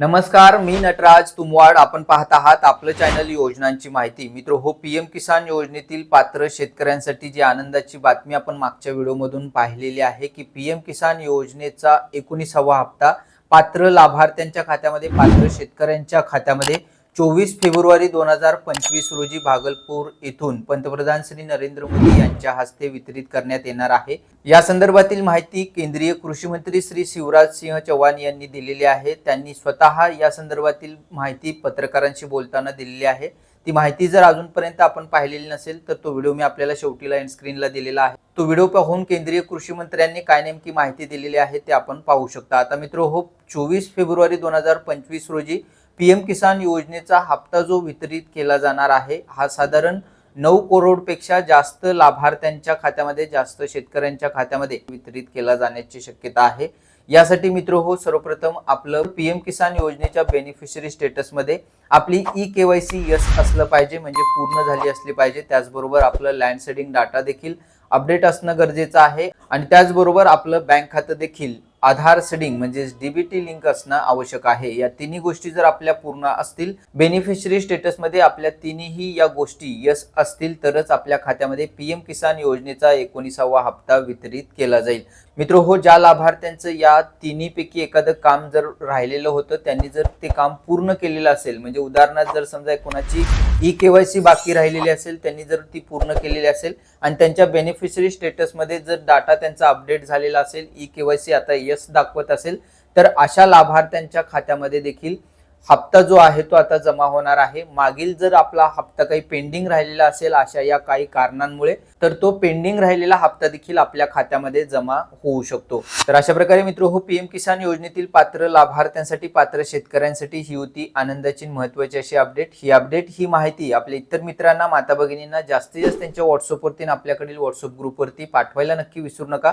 नमस्कार मी नटराज तुमवाड. आपण पाहत आहात आपलं चॅनल योजनांची माहिती. मित्र हो पीएम किसान योजनेतील पात्र शेतकऱ्यांसाठी जी आनंदाची बातमी आपण मागच्या व्हिडिओमधून पाहिलेली आहे की पीएम किसान योजनेचा एकोणीसावा हप्ता पात्र लाभार्थ्यांच्या खात्यामध्ये पात्र शेतकऱ्यांच्या खात्यामध्ये चोवीस फेब्रुवारी दोन हजार पंचवीस रोजी भागलपूर येथून पंतप्रधान श्री नरेंद्र मोदी यांच्या हस्ते वितरित करण्यात येणार आहे. या संदर्भातील माहिती केंद्रीय कृषी मंत्री श्री शिवराज सिंह चौहान यांनी दिलेली आहे. त्यांनी स्वतः या संदर्भातील माहिती पत्रकारांशी बोलताना दिलेली आहे. ती माहिती जर अजूनपर्यंत आपण पाहिलेली नसेल तर तो व्हिडिओ मी आपल्याला शेवटीला एंड स्क्रीनला दिलेला आहे. तो व्हिडिओ पाहून केंद्रीय कृषी मंत्र्यांनी काय नेमकी माहिती दिलेली आहे ते आपण पाहू शकता. आता मित्र हो चोवीस फेब्रुवारी दोन हजार पंचवीस रोजी पी एम किसान योजनेचा हप्ता जो वितरित केला जाणार आहे हा साधारण नऊ करोडपेक्षा जास्त लाभार्थ्यांच्या खात्यामध्ये जास्त शेतकऱ्यांच्या खात्यामध्ये वितरित केला जाण्याची शक्यता आहे. यासाठी मित्र हो सर्वप्रथम आपलं पी एम किसान योजनेच्या बेनिफिशरी स्टेटसमध्ये आपली e K Y C yes असलं पाहिजे म्हणजे पूर्ण झाली असली पाहिजे. त्याचबरोबर आपलं लँड सेडिंग डाटा देखील अपडेट असणं गरजेचं आहे. आणि त्याचबरोबर आपलं बँक खातं देखील आधार सेडिंग म्हणजे डीबीटी लिंक असणं आवश्यक आहे. या तिन्ही गोष्टी जर आपल्या पूर्ण असतील बेनिफिशरी स्टेटसमध्ये आपल्या तिन्ही या गोष्टी यस असतील तरच आपल्या खात्यामध्ये पीएम किसान योजनेचा एकोणीसावा हप्ता वितरित केला जाईल. मित्र हो ज्या लाभार्थ्यांचं या तिन्हीपैकी एखादं काम जर राहिलेलं होतं त्यांनी जर ते काम पूर्ण केलेलं असेल म्हणजे उदाहरणार्थ जर समजा कोणाची ई केवायसी बाकी राहिलेली असेल त्यांनी जर ती पूर्ण केलेली असेल आणि त्यांच्या बेनिफिशरी स्टेटसमध्ये जर डाटा त्यांचा अपडेट झालेला असेल ई केवायसी आता यस दाखवत असेल तर अशा लाभार्थ्यांच्या खात्यामध्ये देखील हप्ता जो आहे तो आता जमा होणार आहे. मागील जर आपला हप्ता काही पेंडिंग राहिलेला असेल अशा या काही कारणांमुळे तर तो पेंडिंग राहिलेला हप्ता देखील आपल्या खात्यामध्ये जमा होऊ शकतो. तर अशा प्रकारे मित्र हो पीएम किसान योजनेतील पात्र लाभार्थ्यांसाठी पात्र शेतकऱ्यांसाठी ही होती आनंदाची महत्वाची अशी अपडेट ही अपडेट ही माहिती आपल्या इतर मित्रांना माता भगिनींना जास्तीत जास्त त्यांच्या व्हॉट्सअपवरती आपल्याकडील व्हॉट्सअप ग्रुपवरती पाठवायला नक्की विसरू नका.